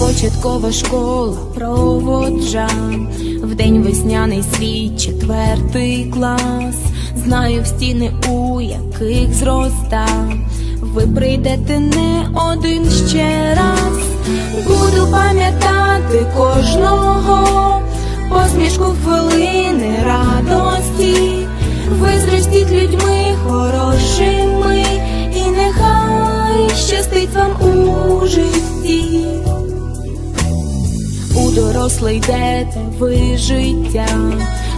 Початкова школа проводжа в день весняний свій четвертий клас. Знаю стіни, у яких зроста. Ви прийдете не один ще раз. Буду пам'ятати кожного посмішку хвилини радості. Ви зростіть людьми хорошими, і нехай щастить вам у житті. У доросле йдете ви життя,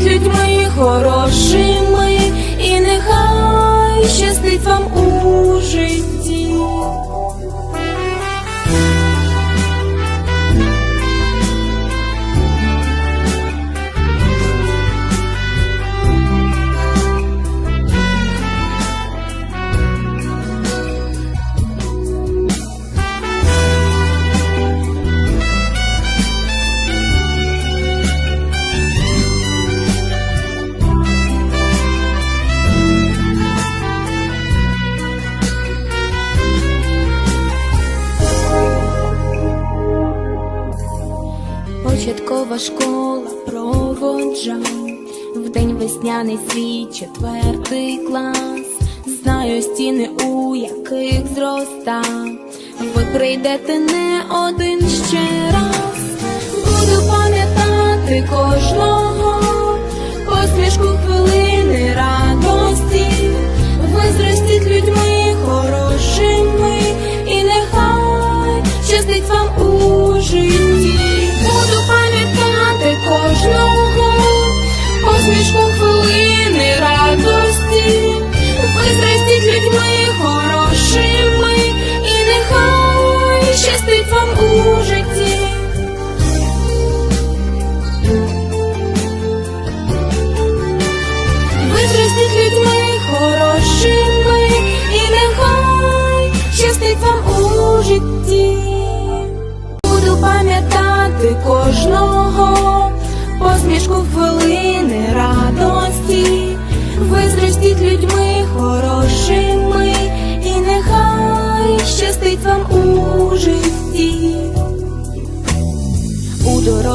Зростіть людьми хорошими, і нехай щастить вам у житті. Початкова школа проводжа в день весняний свій четвертий клас. Знаю стіни, у яких зроста. Ви прийдете не один ще раз. Буду пам'ятати кожного посмішку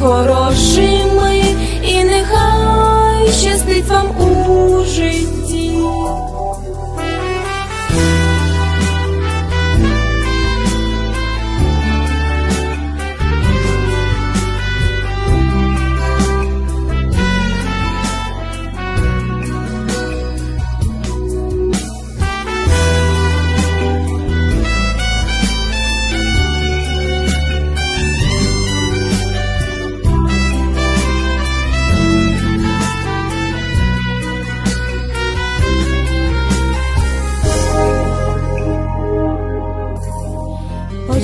людьми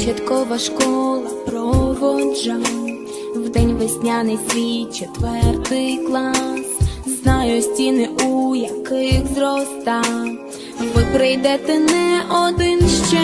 Початкова школа проводжа в день весняний свій четвертий клас. Знаю стіни, у яких зроста. Ви прийдете не один ще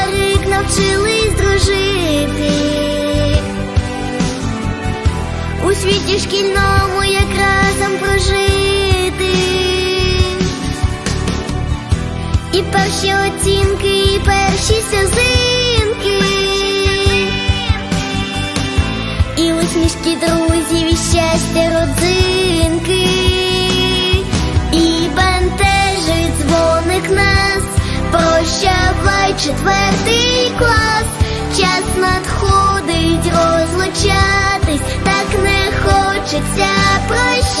навчились дружити. У світі шкільному як разом прожити. І перші оцінки, і перші сльозинки. І усмішки друзів, і щастя родзинки. І бентежить дзвоник нас. Прощавай четвертий клас. Час надходить розлучатись, так не хочеться прощатись,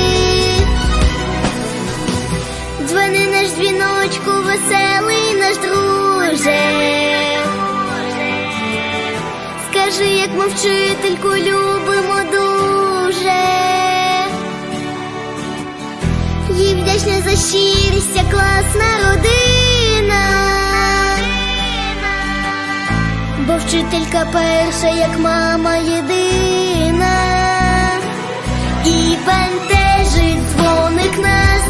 Дзвіночку, веселий наш друже. Скажи, як ми вчительку любимо дуже. Їй вдячна за щирість, ця класна родина. Бо вчителька перша, як мама єдина. І бентежить дзвоник нас,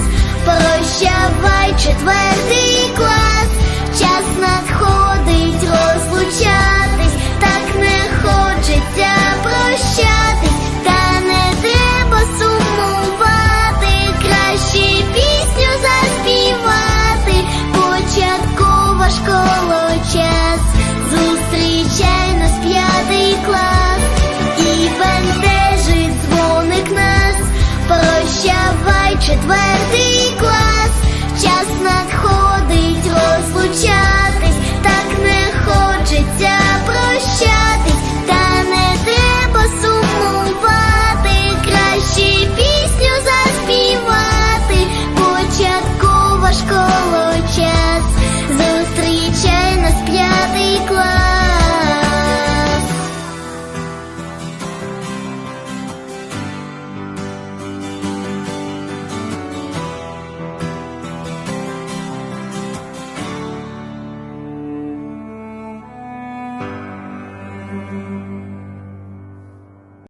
і